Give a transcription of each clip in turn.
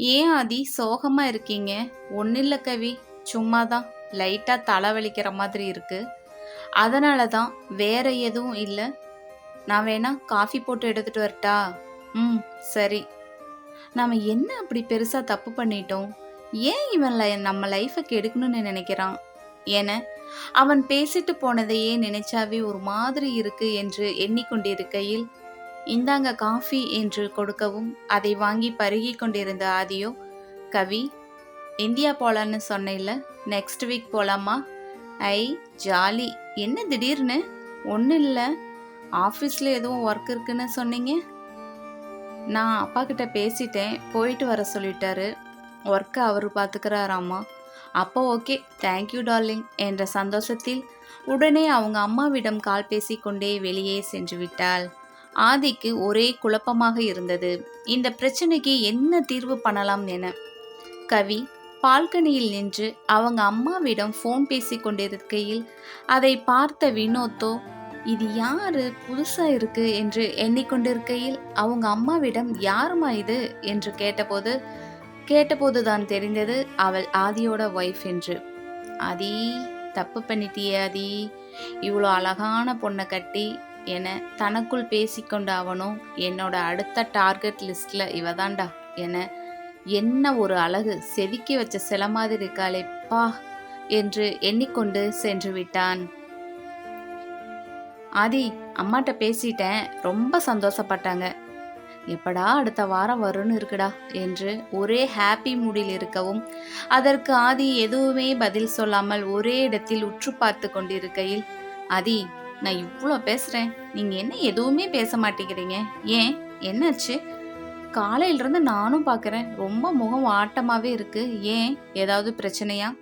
ஏன் ஆதி சோகமா இருக்கீங்க? ஒன்றும் இல்லை கவி. சும்மா தான் லைட்டாக தலைவலிக்கிற மாதிரி இருக்கு. அதனால தான் வேற எதுவும் இல்லை. நான் வேணா காஃபி போட்டு எடுத்துட்டு வரட்டா? ம் சரி. நாம் என்ன அப்படி பெருசாக தப்பு பண்ணிட்டோம்? ஏன் இவன் லை- நம்ம லைஃபை கெடுக்கணும்னு நினைக்கிறான்? என அவன் பேசிட்டு போனதையே நினைச்சாவே ஒரு மாதிரி இருக்கு என்று எண்ணிக்கொண்டிருக்கையில் இந்தாங்க காஃபி என்று கொடுக்கவும் அதை வாங்கி பருகி கொண்டிருந்த ஆதியோ கவி இந்தியா போலான்னு சொன்னேன்ல நெக்ஸ்ட் வீக் போலாமா? ஐ ஜாலி என்ன திடீர்னு? ஒன்றும் இல்லை ஆஃபீஸில் எதுவும் ஒர்க் இருக்குன்னு சொன்னீங்க? நான் அப்பா கிட்ட பேசிட்டேன் போயிட்டு வர சொல்லிட்டாரு. ஒர்க்கை அவர் பார்த்துக்கிறாராமா அப்போ ஓகே தேங்க்யூ டார்லிங் என்ற சந்தோஷத்தில் உடனே அவங்க அம்மாவிடம் கால் பேசி கொண்டே வெளியே சென்று விட்டாள். ஆதிக்கு ஒரே குழப்பமாக இருந்தது. இந்த பிரச்சனைக்கு என்ன தீர்வு பண்ணலாம் என. கவி பால்கனியில் நின்று அவங்க அம்மாவிடம் ஃபோன் பேசி கொண்டிருக்கையில் அதை பார்த்த வினோத்தோ இது யாரு? புதுசா இருக்கு? என்று எண்ணிக்கொண்டிருக்கையில் அவங்க அம்மாவிடம் யாருமா இது? என்று கேட்டபோது கேட்டபோது தான் தெரிந்தது அவள் ஆதியோட ஒய்ஃப் என்று. ஆதி தப்பு பண்ணிட்டியே ஆதி. இவ்வளோ அழகான பொண்ணை கட்டி என தனக்குள் பேசிக்கொண்ட அவனும் என்னோட அடுத்த டார்கெட் லிஸ்ட்ல இவதாண்டா என என்ன ஒரு அழகு செதுக்கி வச்ச சில மாதிரி இருக்காளே பா என்று எண்ணிக்கொண்டு சென்று விட்டான். ஆதி அம்மாட்ட பேசிட்டேன். ரொம்ப சந்தோஷப்பட்டாங்க. எப்படா அடுத்த வாரம் வரும்னு இருக்குடா என்று ஒரே ஹாப்பி மூடில் இருக்கவும் அதற்கு ஆதி எதுவுமே பதில் சொல்லாமல் ஒரே இடத்தில் உற்று பார்த்து கொண்டிருக்கையில் ஆதி நான் இவ்வளோ பேசுகிறேன் நீங்கள் என்ன எதுவுமே பேச மாட்டேங்கிறீங்க? ஏன்? என்னாச்சு? காலையிலிருந்து நானும் பார்க்குறேன் ரொம்ப முகம் ஆட்டமாகவே இருக்குது ஏன்? ஏதாவது பிரச்சனையா?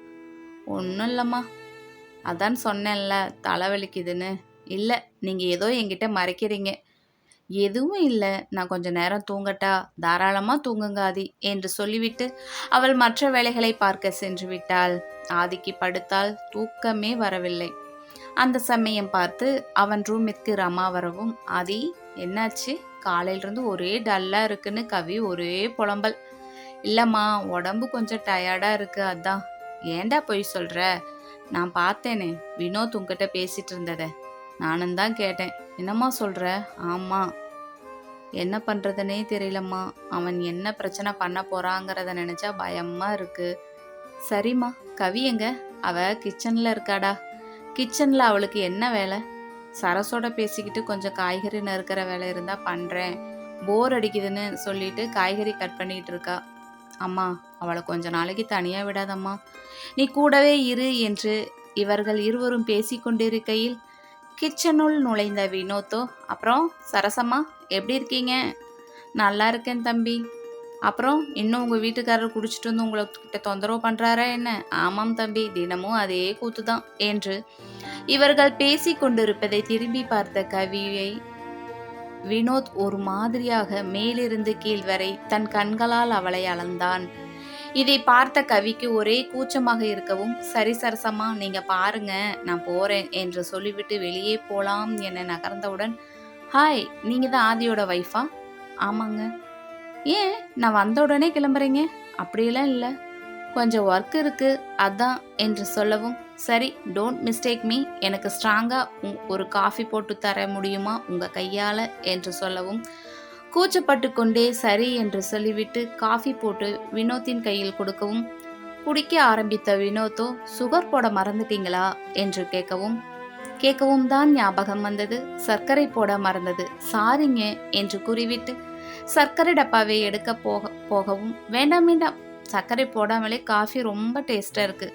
ஒன்றும் இல்லைம்மா. அதான் சொன்னேன்ல தலைவலிக்குதுன்னு இல்லை நீங்கள் ஏதோ என்கிட்ட மறைக்கிறீங்க. எதுவும் இல்லை. நான் கொஞ்ச நேரம் தூங்கட்டா தாராளமாக தூங்குங்க ஆதி என்று சொல்லிவிட்டு அவள் மற்ற வேலைகளை பார்க்க சென்று விட்டாள். ஆதிக்கு படுத்தால் தூக்கமே வரவில்லை. அந்த சமயம் பார்த்து அவன் ரூமிற்கு ரமா வரவும் ஆதி என்னாச்சு? காலையிலிருந்து ஒரே டல்லாக இருக்குன்னு கவி ஒரே புலம்பல். இல்லைம்மா உடம்பு கொஞ்சம் டயர்டாக இருக்கு அதான். ஏன்டா போய் சொல்கிற நான் பார்த்தேனே வினோத் உங்ககிட்ட பேசிட்டு இருந்தத. நானும் தான் கேட்டேன். என்னம்மா சொல்கிற ஆமாம் என்ன பண்ணுறதுனே தெரியலம்மா. அவன் என்ன பிரச்சனை பண்ண போகிறாங்கிறத நினச்சா பயமாக இருக்குது சரிம்மா கவி எங்க? அவ கிச்சனில் இருக்காடா. கிச்சனில் அவளுக்கு என்ன வேலை? சரசோட பேசிக்கிட்டு கொஞ்சம் காய்கறி நறுக்கிற வேலை இருந்தால் பண்ணுறேன் போர் அடிக்குதுன்னு சொல்லிட்டு காய்கறி கட் பண்ணிகிட்டு இருக்கா. அம்மா அவளை கொஞ்ச நாளைக்கு தனியாக விடாதம்மா. நீ கூடவே இரு என்று இவர்கள் இருவரும் பேசி கொண்டிருக்கையில் கிச்சனுள் நுழைந்த வினோத்தோ அப்புறம் சரசம்மா எப்படி இருக்கீங்க? நல்லா இருக்கேன் தம்பி. அப்புறம் இன்னும் உங்கள் வீட்டுக்காரர் குடிச்சிட்டு வந்து உங்களை கிட்ட தொந்தரவு பண்ணுறாரா என்ன? ஆமாம் தம்பி தினமும் அதே கூத்து தான் என்று இவர்கள் பேசி கொண்டிருப்பதை திரும்பி பார்த்த கவியை வினோத் ஒரு மாதிரியாக மேலிருந்து கீழ் வரை தன் கண்களால் அவளை அளந்தான். இதை பார்த்த கவிக்கு ஒரே கூச்சமாக இருக்கவும் சரி சரசமா நீங்க பாருங்க நான் போறேன் என்று சொல்லிவிட்டு வெளியே போலாம் என நகர்ந்தவுடன் ஹாய் நீங்க தான் ஆதியோட வைஃபா ஆமாங்க. ஏன் நான் வந்த உடனே கிளம்புறீங்க? அப்படியெல்லாம் இல்லை. கொஞ்சம் ஒர்க் இருக்கு அதான் என்று சொல்லவும் சரி டோன்ட் மிஸ்டேக் மீ எனக்கு ஸ்ட்ராங்காக ஒரு காஃபி போட்டு தர முடியுமா உங்கள் கையால்? என்று சொல்லவும் கூச்சப்பட்டு கொண்டே சரி என்று சொல்லிவிட்டு காஃபி போட்டு வினோத்தின் கையில் கொடுக்கவும் குடிக்க ஆரம்பித்த வினோத்தோ சுகர் போட மறந்துட்டீங்களா? என்று கேட்கவும் கேட்கவும் தான் ஞாபகம் வந்தது. சர்க்கரை போட மறந்தது. சாரிங்க என்று கூறிவிட்டு சர்க்கரை டப்பாவை எடுக்க போக போகவும் வேண்டாம் வேண்டாம். சர்க்கரை போடாமலே காஃபி ரொம்ப டேஸ்டாக இருக்கு.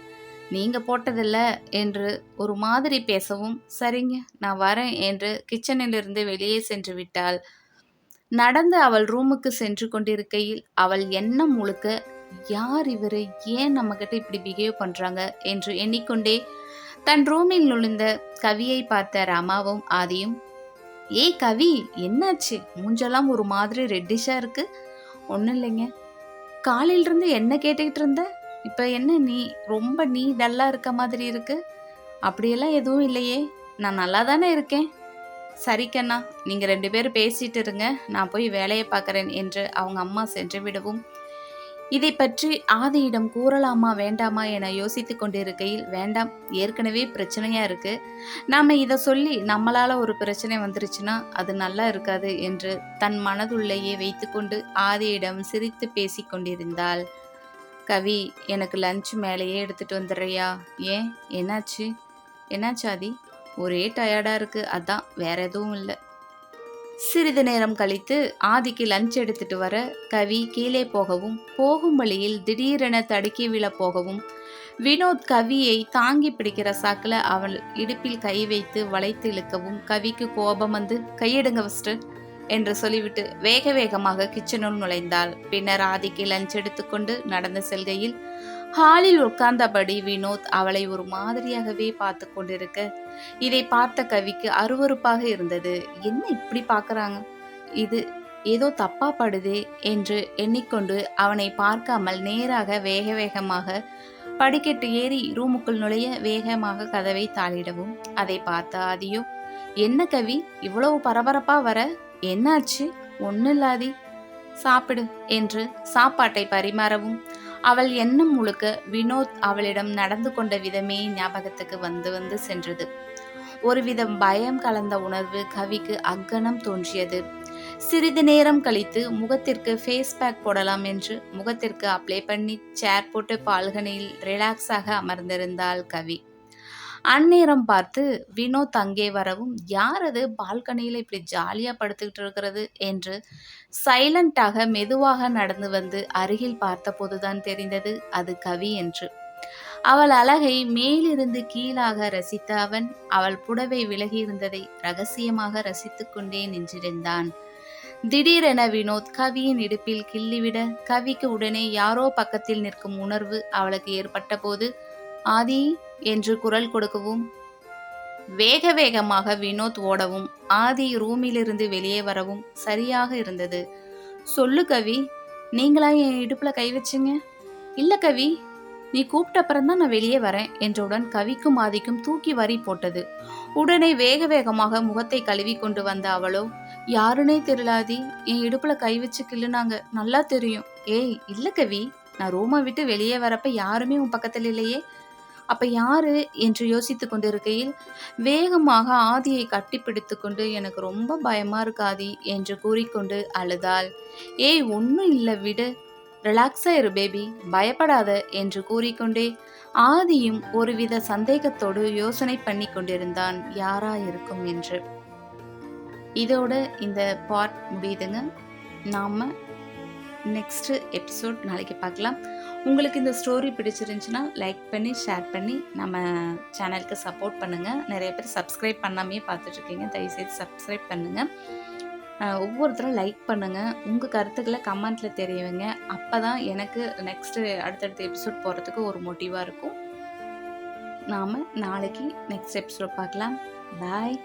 நீங்க போட்டதில்ல என்று ஒரு மாதிரி பேசவும் சரிங்க நான் வரேன் என்று கிச்சனிலிருந்து வெளியே சென்று விட்டாள். நடந்து அவள் ரூமுக்கு சென்று கொண்டிருக்கையில் அவள் எண்ணம் முழுக்க யார் இவர்? ஏன் நம்மக்கிட்ட இப்படி பிஹேவ் பண்ணுறாங்க என்று எண்ணிக்கொண்டே தன் ரூமில் நுழைந்த கவியை பார்த்த ரமாவும் ஆதியும் ஏய் கவி என்னாச்சு? மூஞ்செல்லாம் ஒரு மாதிரி ரெட்டிஷா இருக்கு. ஒன்றும் இல்லைங்க. காலையில இருந்து என்ன கேட்டுக்கிட்டு இருந்த? இப்போ என்ன நீ ரொம்ப நீ டல்லா இருக்க மாதிரி இருக்கு. அப்படியெல்லாம் எதுவும் இல்லையே. நான் நல்லா தானே இருக்கேன். சரி கண்ணா நீங்கள் ரெண்டு பேரும் பேசிட்டு இருங்க. நான் போய் வேலையை பார்க்குறேன் என்று அவங்க அம்மா சென்று விடவும் இதை பற்றி ஆதியிடம் கூறலாமா வேண்டாமா என யோசித்து கொண்டிருக்கையில் வேண்டாம் ஏற்கனவே பிரச்சனையா இருக்கு. நாம இதை சொல்லி நம்மளால ஒரு பிரச்சனை வந்துருச்சுன்னா அது நல்லா இருக்காது என்று தன் மனதுள்ளேயே வைத்துக்கொண்டு ஆதியிடம் சிரித்து பேசி கொண்டிருந்தாள். கவி எனக்கு லஞ்ச் மேலேயே எடுத்துட்டு வந்துடுறியா? ஏன்? என்னாச்சு? என்னாச்சு ஆதி? ஒரே டயர்டா இருக்கு. அதான் வேற எதுவும் இல்லை. சிறிது நேரம் கழித்து ஆதிக்கு லஞ்ச் எடுத்துட்டு வர கவி கீழே போகவும் போகும் வழியில் திடீரென தடுக்கி விழ போகவும் வினோத் கவியை தாங்கி பிடிக்கிற சாக்கில் அவள் இடுப்பில் கை வைத்து வளைத்து இழுக்கவும் கவிக்கு கோபம் வந்து கையெடுங்க ஃபஸ்ட்டு என்று சொல்லிவிட்டு வேக வேகமாக கிச்சனுள் நுழைந்தாள். பின்னர் ஆதிக்கு லஞ்ச் எடுத்துக்கொண்டு நடந்து செல்கையில் ஹாலில் உட்கார்ந்தபடி வினோத் அவளை ஒரு மாதிரியாகவே பார்த்து கொண்டிருக்க இதை பார்த்த கவிக்கு அருவருப்பாக இருந்தது. என்ன இப்படி பார்க்குறாங்க? இது ஏதோ தப்பா படுதே என்று எண்ணிக்கொண்டு அவனை பார்க்காமல் நேராக வேக வேகமாக படிக்கட்டு ஏறி ரூமுக்குள் நுழைய வேகமாக கதவை தாளிடவும் அதை பார்த்த ஆதியோ என்ன கவி இவ்வளவு பரபரப்பா வர? என்னாச்சு? ஒன்னும் இல்லாதி சாப்பிடு என்று சாப்பாட்டை பரிமாறவும் அவள் எண்ணம் முழுக்க வினோத் அவளிடம் நடந்து கொண்ட விதமே ஞாபகத்துக்கு வந்து வந்து சென்றது. ஒருவிதம் பயம் கலந்த உணர்வு கவிக்கு அக்கணம் தோன்றியது. சிறிது நேரம் கழித்து முகத்திற்கு ஃபேஸ் பேக் போடலாம் என்று முகத்திற்கு அப்ளை பண்ணி சேர் போட்டு பால்கனியில் ரிலாக்ஸாக அமர்ந்திருந்தாள் கவி. அந்நேரம் பார்த்து வினோத் அங்கே வரவும் யார் அது? பால்கனியில் இப்படி ஜாலியாக படுத்துக்கிட்டு இருக்கிறது? என்று சைலண்டாக மெதுவாக நடந்து வந்து அருகில் பார்த்தபோதுதான் தெரிந்தது அது கவி என்று. அவள் அழகை மேலிருந்து கீழாக ரசித்த அவன் அவள் புடவை விலகி இருந்ததை ரகசியமாக ரசித்து கொண்டே நின்றிருந்தான். திடீரென வினோத் கவியின் இடுப்பில் கிள்ளிவிட கவிக்கு உடனே யாரோ பக்கத்தில் நிற்கும் உணர்வு அவளுக்கு ஏற்பட்டபோது ஆதி என்று குரல் கொடுக்கவும் வேக வேகமாக வினோத் ஓடவும் ஆதி ரூமிலிருந்து வெளியே வரவும் சரியாக இருந்தது. சொல்லு கவி நீங்களா என் இடுப்புல கை வச்சிங்க? இல்ல கவி நீ கூப்பிட்ட அப்புறம்தான் நான் வெளியே வரேன் என்றவுடன் கவிக்கும் ஆதிக்கும் தூக்கி வரி போட்டது. உடனே வேக வேகமாக முகத்தை கழுவி கொண்டு வந்த அவளோ யாருனே தெரியலாதி என் இடுப்புல கை வச்சு கிள்ளுனாங்க நல்லா தெரியும். ஏய் இல்ல கவி நான் ரூமை விட்டு வெளியே வரப்ப யாருமே உன் பக்கத்துல இல்லையே அப்ப யாரு என்று யோசித்து கொண்டிருக்கையில் வேகமாக ஆதியை கட்டிப்பிடித்து கொண்டு எனக்கு ரொம்ப பயமா இருக்கு ஆதி என்று கூறிக்கொண்டு அழுதாள். ஏய் ஒன்றும் இல்லை விடு. ரிலாக்ஸா இரு பேபி பயப்படாத என்று கூறிக்கொண்டே ஆதியும் ஒருவித சந்தேகத்தோடு யோசனை பண்ணி கொண்டிருந்தான். யாரா இருக்கும் என்று. இதோட இந்த பார்ட் முடியுதுங்க. நாம நெக்ஸ்ட்டு எபிசோட் நாளைக்கு பார்க்கலாம். உங்களுக்கு இந்த ஸ்டோரி பிடிச்சிருந்துச்சுன்னா லைக் பண்ணி ஷேர் பண்ணி நம்ம சேனலுக்கு சப்போர்ட் பண்ணுங்கள் நிறைய பேர் சப்ஸ்கிரைப் பண்ணாமே பார்த்துட்ருக்கீங்க. தயவுசெய்து சப்ஸ்கிரைப் பண்ணுங்கள் ஒவ்வொருத்தரும் லைக் பண்ணுங்கள் உங்கள் கருத்துக்களை கமெண்ட்டில் தெரியவங்க அப்போ தான் எனக்கு நெக்ஸ்ட்டு அடுத்தடுத்த எபிசோட் போகிறதுக்கு ஒரு மோட்டிவாக இருக்கும். நாம் நாளைக்கு நெக்ஸ்ட் எபிசோட் பார்க்கலாம். பாய்